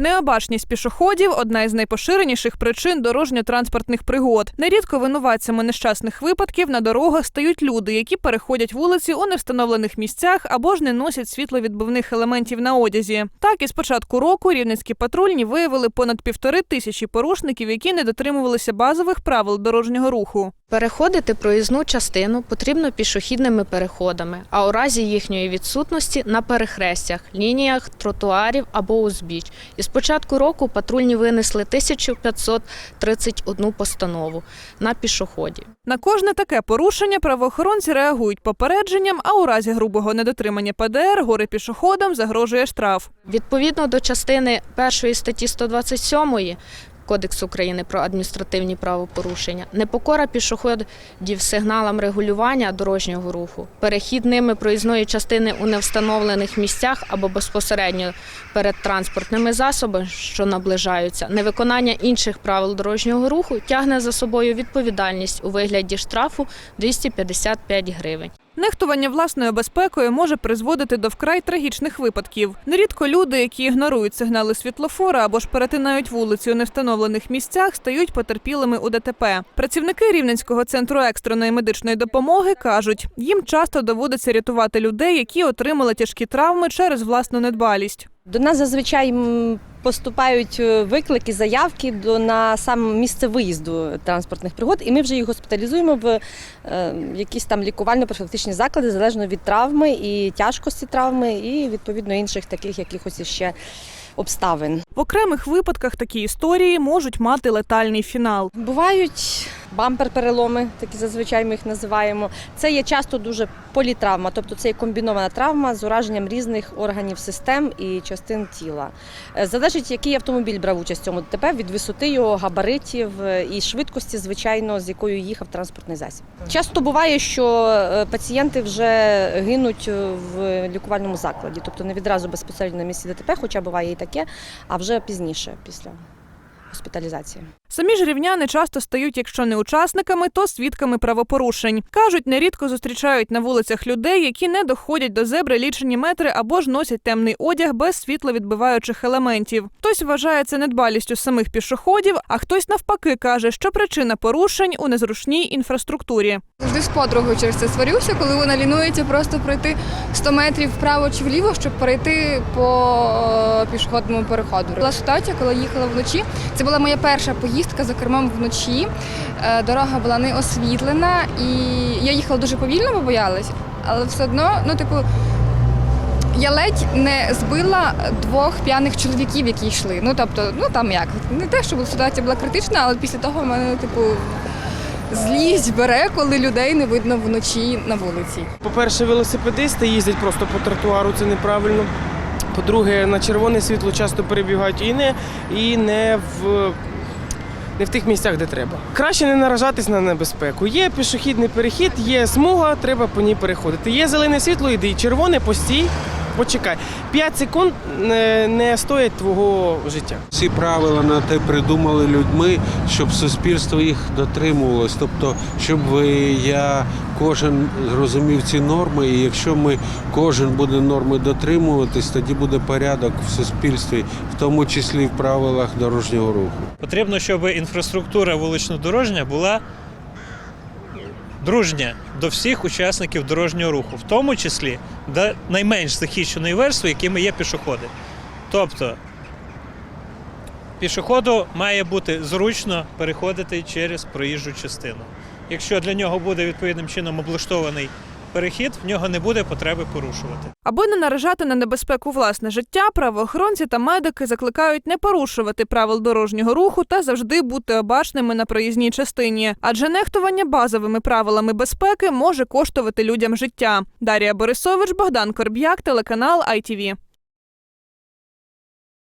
Необачність пішоходів одна із найпоширеніших причин дорожньо-транспортних пригод. Нерідко винуватцями нещасних випадків на дорогах стають люди, які переходять вулиці у невстановлених місцях або ж не носять світловідбивних елементів на одязі. Так, із початку року рівненські патрульні виявили понад півтори тисячі порушників, які не дотримувалися базових правил дорожнього руху. Переходити проїзну частину потрібно пішохідними переходами, а у разі їхньої відсутності на перехрестях, лініях тротуарів або узбіч. І з початку року патрульні винесли 1531 постанову на пішоході. На кожне таке порушення правоохоронці реагують попередженням, а у разі грубого недотримання ПДР горе пішоходам загрожує штраф. Відповідно до частини першої статті 127 Кодексу України про адміністративні правопорушення, непокора пішоходів сигналам регулювання дорожнього руху, перехід ними проїзної частини у невстановлених місцях або безпосередньо перед транспортними засобами, що наближаються, невиконання інших правил дорожнього руху тягне за собою відповідальність у вигляді штрафу 255 гривень. Нехтування власною безпекою може призводити до вкрай трагічних випадків. Нерідко люди, які ігнорують сигнали світлофора або ж перетинають вулиці у невстановлених місцях, стають потерпілими у ДТП. Працівники Рівненського центру екстреної медичної допомоги кажуть, їм часто доводиться рятувати людей, які отримали тяжкі травми через власну недбалість. До нас зазвичай поступають е, виклики, заявки до на саме місце виїзду транспортних пригод, і ми вже їх госпіталізуємо в е, якісь там лікувально-профілактичні заклади залежно від травми і тяжкості травми, і відповідно інших таких якихось іще обставин. В окремих випадках такі історії можуть мати летальний фінал. Бувають бампер-переломи, такі зазвичай ми їх називаємо. Це є часто дуже політравма, тобто це є комбінована травма з ураженням різних органів систем і частин тіла. Е, Залежить, який автомобіль брав участь в цьому ДТП, від висоти його, габаритів е, і швидкості, звичайно, з якою їхав транспортний засіб. Часто буває, що е, пацієнти вже гинуть в лікувальному закладі, тобто не відразу безпосередньо на місці ДТП, хоча буває і таке, а вже пізніше, після госпіталізації. Самі ж рівняни часто стають, якщо не учасниками, то свідками правопорушень. Кажуть, нерідко зустрічають на вулицях людей, які не доходять до зебри лічені метри або ж носять темний одяг без світловідбиваючих елементів. Хтось вважає це недбалістю самих пішоходів, а хтось навпаки каже, що причина порушень у незручній інфраструктурі. Завжди з подругою через це сварюся, коли вона лінується просто пройти 100 метрів вправо чи вліво, щоб перейти по е, пішохідному переходу. Була ситуація, коли їхала вночі. Це була моя перша поїздка за кермом вночі. Е, Дорога була не освітлена, і я їхала дуже повільно, бо боялась, але все одно, ну типу. Я ледь не збила двох п'яних чоловіків, які йшли. Ну тобто, ну там як не те, щоб ситуація була критична, але після того в мене, типу, злість бере, коли людей не видно вночі на вулиці. По-перше, велосипедисти їздять просто по тротуару, це неправильно. По-друге, на червоне світло часто перебігають і не, і не в. Не в тих місцях, де треба. Краще не наражатись на небезпеку. Є пішохідний перехід, є смуга, треба по ній переходити. Є зелене світло, іди. Червоне постій, почекай. 5 секунд не, не стоять твого життя. Ці правила на те придумали людьми, щоб суспільство їх дотримувалось. Тобто, щоб ви, я, кожен розумів ці норми, і якщо ми кожен буде норми дотримуватись, тоді буде порядок в суспільстві, в тому числі в правилах дорожнього руху. Потрібно, щоб інфраструктура вулично-дорожня була дружня до всіх учасників дорожнього руху, в тому числі до найменш захищеної верстви, якими є пішоходи. Тобто пішоходу має бути зручно переходити через проїжджу частину. Якщо для нього буде відповідним чином облаштований перехід, в нього не буде потреби порушувати. Аби не наражати на небезпеку власне життя, правоохоронці та медики закликають не порушувати правил дорожнього руху та завжди бути обачними на проїзній частині, адже нехтування базовими правилами безпеки може коштувати людям життя. Дарія Борисович, Богдан Корб'як, телеканал ITV.